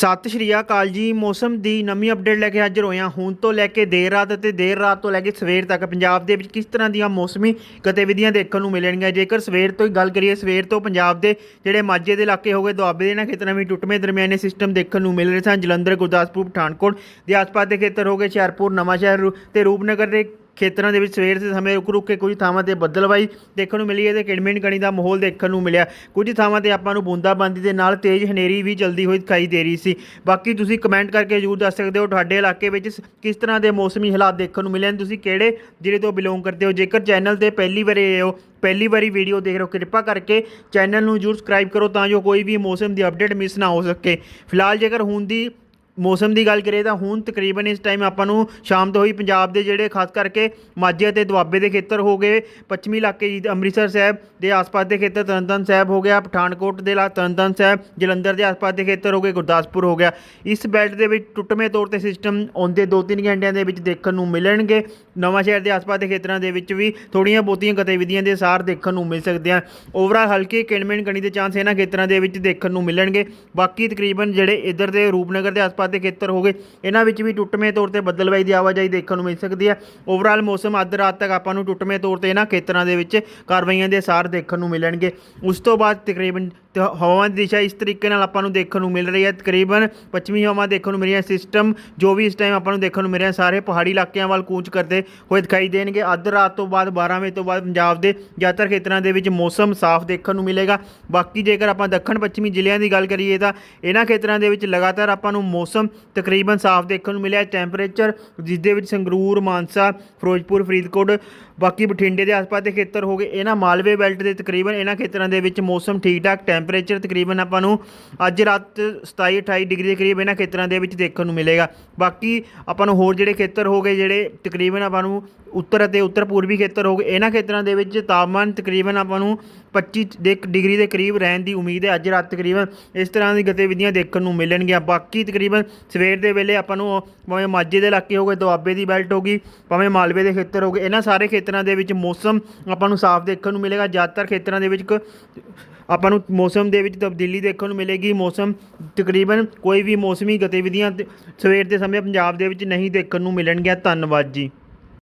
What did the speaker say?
ਸਤਿ ਸ਼੍ਰੀ ਅਕਾਲ ਜੀ। ਮੌਸਮ ਦੀ ਨਵੀਂ ਅਪਡੇਟ ਲੈ ਕੇ ਹਾਜ਼ਰ ਹੋਏ ਹਾਂ ਹੁਣ ਤੋਂ ਲੈ ਕੇ ਦੇਰ ਰਾਤ ਅਤੇ ਦੇਰ ਰਾਤ ਤੋਂ ਲੈ ਕੇ ਸਵੇਰ ਤੱਕ ਪੰਜਾਬ ਦੇ ਵਿੱਚ ਕਿਸ ਤਰ੍ਹਾਂ ਦੀਆਂ ਮੌਸਮੀ ਗਤੀਵਿਧੀਆਂ ਦੇਖਣ ਨੂੰ ਮਿਲਣਗੀਆਂ? ਜੇਕਰ ਸਵੇਰ ਤੋਂ ਹੀ ਗੱਲ ਕਰੀਏ, ਸਵੇਰ ਤੋਂ ਪੰਜਾਬ ਦੇ ਜਿਹੜੇ ਮਾਝੇ ਦੇ ਇਲਾਕੇ ਹੋ ਗਏ, ਦੁਆਬੇ ਦੇ ਇਹਨਾਂ ਖੇਤਰਾਂ ਵਿੱਚ ਟੁੱਟਵੇਂ ਦਰਮਿਆਨੇ ਸਿਸਟਮ ਦੇਖਣ ਨੂੰ ਮਿਲ ਰਹੇ ਸਨ। ਜਲੰਧਰ, ਗੁਰਦਾਸਪੁਰ, ਪਠਾਨਕੋਟ ਦੇ ਆਸ-ਪਾਸ ਦੇ ਖੇਤਰ ਹੋ ਗਏ, ਹੁਸ਼ਿਆਰਪੁਰ, ਨਵਾਂਸ਼ਹਿਰ ਰੂ- ਤੇ ਰੂਪਨਗਰ ਦੇ ਖੇਤਰਾਂ ਦੇ ਵਿੱਚ ਸਵੇਰ ਦੇ ਸਮੇਂ ਰੁਕ ਰੁਕ ਕੇ ਕੁਝ ਥਾਵਾਂ ਤੇ ਬੱਦਲਵਾਈ ਦੇਖਣ ਨੂੰ ਮਿਲੀ ਹੈ ਤੇ ਕਿਣਮਿਣ ਕਣੀ ਦਾ ਮਾਹੌਲ ਦੇਖਣ ਨੂੰ ਮਿਲਿਆ। ਕੁਝ ਥਾਵਾਂ ਤੇ ਆਪਾਂ ਨੂੰ ਬੂੰਦਾਬਾਂਦੀ ਦੇ ਨਾਲ ਤੇਜ਼ ਹਨੇਰੀ ਵੀ ਚਲਦੀ ਹੋਈ ਦਿਖਾਈ ਦੇ ਰਹੀ ਸੀ। ਬਾਕੀ ਤੁਸੀਂ ਕਮੈਂਟ ਕਰਕੇ ਜ਼ਰੂਰ ਦੱਸ ਸਕਦੇ ਹੋ ਤੁਹਾਡੇ ਇਲਾਕੇ ਵਿੱਚ ਕਿਸ ਤਰ੍ਹਾਂ ਦੇ ਮੌਸਮੀ ਹਾਲਾਤ ਦੇਖਣ ਨੂੰ ਮਿਲੇ ਨੇ ਤੁਸੀਂ ਕਿਹੜੇ ਜ਼ਿਲ੍ਹੇ ਤੋਂ ਬਿਲੋਂਗ ਕਰਦੇ ਹੋ? ਜੇਕਰ ਚੈਨਲ ਤੇ ਪਹਿਲੀ ਵਾਰੀ ਆਏ ਹੋ, ਪਹਿਲੀ ਵਾਰੀ ਵੀਡੀਓ ਦੇਖ ਰਹੇ ਹੋ, ਕਿਰਪਾ ਕਰਕੇ ਚੈਨਲ ਨੂੰ ਜ਼ਰੂਰ ਸਬਸਕ੍ਰਾਈਬ ਕਰੋ ਤਾਂ ਜੋ ਕੋਈ ਵੀ ਮੌਸਮ ਦੀ ਅਪਡੇਟ ਮਿਸ ਨਾ ਹੋ ਸਕੇ। ਫਿਲਹਾਲ ਜੇਕਰ ਹੁਣ ਦੀ ਮੌਸਮ ਦੀ ਗੱਲ ਕਰੀਏ ਤਾਂ ਹੁਣ ਤਕਰੀਬਨ ਇਸ ਟਾਈਮ ਆਪਾਂ ਨੂੰ ਸ਼ਾਮ ਤੋਂ ਹੀ ਪੰਜਾਬ ਦੇ ਜਿਹੜੇ, ਖਾਸ ਕਰਕੇ ਮਾਝੇ ਅਤੇ ਦੁਆਬੇ ਦੇ ਖੇਤਰ ਹੋ ਗਏ, ਪੱਛਮੀ ਇਲਾਕੇ ਜੀ ਅੰਮ੍ਰਿਤਸਰ ਸਾਹਿਬ ਦੇ ਆਸ-ਪਾਸ ਦੇ ਖੇਤਰ, ਤਰਨਤਾਰਨ ਸਾਹਿਬ ਹੋ ਗਿਆ, ਪਠਾਨਕੋਟ ਦੇ ਲਾ, ਤਰਨਤਾਰਨ ਸਾਹਿਬ, ਜਲੰਧਰ ਦੇ ਆਸ-ਪਾਸ ਦੇ ਖੇਤਰ ਹੋ ਗਏ, ਗੁਰਦਾਸਪੁਰ ਹੋ ਗਿਆ। ਇਸ ਬੈਲਟ ਦੇ ਵਿੱਚ ਟੁੱਟਵੇਂ ਤੌਰ ਤੇ ਸਿਸਟਮ ਆਉਂਦੇ 2-3 ਘੰਟਿਆਂ ਦੇ ਵਿੱਚ ਦੇਖਣ ਨੂੰ ਮਿਲਣਗੇ। ਨਵਾਂ ਸ਼ਹਿਰ ਦੇ ਆਸ-ਪਾਸ ਦੇ ਖੇਤਰਾਂ ਦੇ ਵਿੱਚ ਵੀ ਥੋੜੀਆਂ ਬਹੁਤੀਆਂ ਗਤੀਵਿਧੀਆਂ ਦੇ ਸਾਰ ਦੇਖਣ ਨੂੰ ਮਿਲ ਸਕਦੇ ਆ। ਓਵਰਆਲ ਹਲਕੀ ਕਿਣਮਿਣ ਕਣੀ ਦੇ ਚਾਂਸ ਇਹਨਾਂ ਖੇਤਰਾਂ ਦੇ ਵਿੱਚ ਦੇਖਣ ਨੂੰ ਮਿਲਣਗੇ। ਬਾਕੀ ਤਕਰੀਬਨ ਜਿਹੜੇ ਇੱਧਰ ਦੇ ਰੂਪਨਗਰ ਦੇ ਆਸ-ਪਾਸ ਦੇ ਖੇਤਰ ਹੋ ਗਏ ਇਹਨਾਂ ਵਿੱਚ ਵੀ ਟੁੱਟਵੇਂ ਤੌਰ ਤੇ ਬੱਦਲਵਾਈ ਦੀ ਆਵਾਜਾਈ ਦੇਖਣ ਨੂੰ ਮਿਲ ਸਕਦੀ ਹੈ ਓਵਰਆਲ ਮੌਸਮ ਅੱਧ ਰਾਤ ਤੱਕ ਆਪਾਂ ਨੂੰ ਟੁੱਟਵੇਂ ਤੌਰ ਤੇ ਇਹਨਾਂ ਖੇਤਰਾਂ ਦੇ ਵਿੱਚ ਕਾਰਵਾਈਆਂ ਦੇ ਸਾਰ ਦੇਖਣ ਨੂੰ ਮਿਲਣਗੇ। ਉਸ ਤੋਂ ਬਾਅਦ ਤਕਰੀਬਨ ਤੇ ਹਵਾਵਾਂ ਦੀ ਦਿਸ਼ਾ ਇਸ ਤਰੀਕੇ ਨਾਲ ਆਪਾਂ ਨੂੰ ਦੇਖਣ ਨੂੰ ਮਿਲ ਰਹੀ ਹੈ। ਤਕਰੀਬਨ ਪੱਛਮੀ ਹਵਾਵਾਂ ਦੇਖਣ ਨੂੰ ਮਿਲ ਰਹੀਆਂ ਸਿਸਟਮ ਜੋ ਵੀ ਇਸ ਟਾਈਮ ਆਪਾਂ ਨੂੰ ਦੇਖਣ ਨੂੰ ਮਿਲ ਰਿਹਾ ਸਾਰੇ ਪਹਾੜੀ ਇਲਾਕਿਆਂ ਵੱਲ ਕੂਚ ਕਰਦੇ ਹੋਏ ਦਿਖਾਈ ਦੇਣਗੇ। ਅੱਧ ਰਾਤ ਤੋਂ ਬਾਅਦ 12 ਵਜੇ ਤੋਂ ਬਾਅਦ ਪੰਜਾਬ ਦੇ ਜ਼ਿਆਦਾਤਰ ਖੇਤਰਾਂ ਦੇ ਵਿੱਚ ਮੌਸਮ ਸਾਫ਼ ਦੇਖਣ ਨੂੰ ਮਿਲੇਗਾ। ਬਾਕੀ ਜੇਕਰ ਆਪਾਂ ਦੱਖਣ ਪੱਛਮੀ ਜ਼ਿਲ੍ਹਿਆਂ ਦੀ ਗੱਲ ਕਰੀਏ ਤਾਂ ਇਹਨਾਂ ਖੇਤਰਾਂ ਦੇ ਵਿੱਚ ਲਗਾਤਾਰ ਆਪਾਂ ਨੂੰ ਮੌਸਮ ਤਕਰੀਬਨ ਸਾਫ਼ ਦੇਖਣ ਨੂੰ ਮਿਲਿਆ। ਟੈਂਪਰੇਚਰ, ਜਿਸ ਦੇ ਵਿੱਚ ਸੰਗਰੂਰ, ਮਾਨਸਾ, ਫਿਰੋਜ਼ਪੁਰ, ਫਰੀਦਕੋਟ, ਬਾਕੀ ਬਠਿੰਡੇ ਦੇ ਆਸ-ਪਾਸ ਦੇ ਖੇਤਰ ਹੋ ਗਏ। ਇਹਨਾਂ ਮਾਲਵੇ ਬੈਲਟ ਦੇ ਤਕਰੀਬਨ ਇਹਨਾਂ ਖੇਤਰਾਂ ਦੇ ਵਿੱਚ ਮੌਸਮ ਠੀਕ ਠਾਕ ਟੈਂਪਰੇਚਰ ਤਕਰੀਬਨ ਆਪਾਂ ਨੂੰ ਅੱਜ ਰਾਤ 27 28 ਡਿਗਰੀ ਦੇ ਕਰੀਬ ਇਹਨਾਂ ਖੇਤਰਾਂ ਦੇ ਵਿੱਚ ਦੇਖਣ ਨੂੰ ਮਿਲੇਗਾ। ਬਾਕੀ ਆਪਾਂ ਨੂੰ ਹੋਰ ਜਿਹੜੇ ਖੇਤਰ ਹੋ ਗਏ, ਜਿਹੜੇ ਤਕਰੀਬਨ ਆਪਾਂ ਨੂੰ ਉੱਤਰ ਅਤੇ ਉੱਤਰ ਪੂਰਬੀ ਖੇਤਰ ਹੋ ਗਏ। ਇਹਨਾਂ ਖੇਤਰਾਂ ਦੇ ਵਿੱਚ ਤਾਪਮਾਨ ਤਕਰੀਬਨ ਆਪਾਂ ਨੂੰ 25 ਦੇ ਡਿਗਰੀ ਦੇ ਕਰੀਬ ਰਹਿਣ ਦੀ ਉਮੀਦ ਹੈ। ਅੱਜ ਰਾਤ ਤਕਰੀਬਨ ਇਸ ਤਰ੍ਹਾਂ ਦੀ ਗਤੀਵਿਧੀਆਂ ਦੇਖਣ ਨੂੰ ਮਿਲਣਗੀਆਂ। ਬਾਕੀ ਤਕਰੀਬਨ ਸਵੇਰ ਦੇ ਵੇਲੇ ਆਪਾਂ ਨੂੰ ਭਾਵੇਂ ਮਾਝੇ ਦੇ ਇਲਾਕੇ ਹੋ ਗਏ, ਦੁਆਬੇ ਦੀ ਬੈਲਟ ਹੋ ਗਈ, ਭਾਵੇਂ ਮਾਲਵੇ ਦੇ ਖੇਤਰ ਹੋ ਗਏ, ਇਹਨਾਂ ਸਾਰੇ ਖੇਤਰਾਂ ਦੇ ਵਿੱਚ ਮੌਸਮ ਆਪਾਂ ਨੂੰ ਸਾਫ਼ ਦੇਖਣ ਨੂੰ ਮਿਲੇਗਾ। ਜ਼ਿਆਦਾਤਰ ਖੇਤਰਾਂ ਦੇ ਵਿੱਚ ਕ- ਆਪਾਂ ਨੂੰ ਮੌਸਮ ਦੇ ਵਿੱਚ ਤਬਦੀਲੀ ਦੇਖਣ ਨੂੰ ਮਿਲੇਗੀ। ਮੌਸਮ ਤਕਰੀਬਨ ਕੋਈ ਵੀ ਮੌਸਮੀ ਗਤੀਵਿਧੀਆਂ ਸਵੇਰ ਦੇ ਸਮੇਂ ਪੰਜਾਬ ਦੇ ਵਿੱਚ ਨਹੀਂ ਦੇਖਣ ਨੂੰ ਮਿਲਣਗੀਆਂ। ਧੰਨਵਾਦ ਜੀ।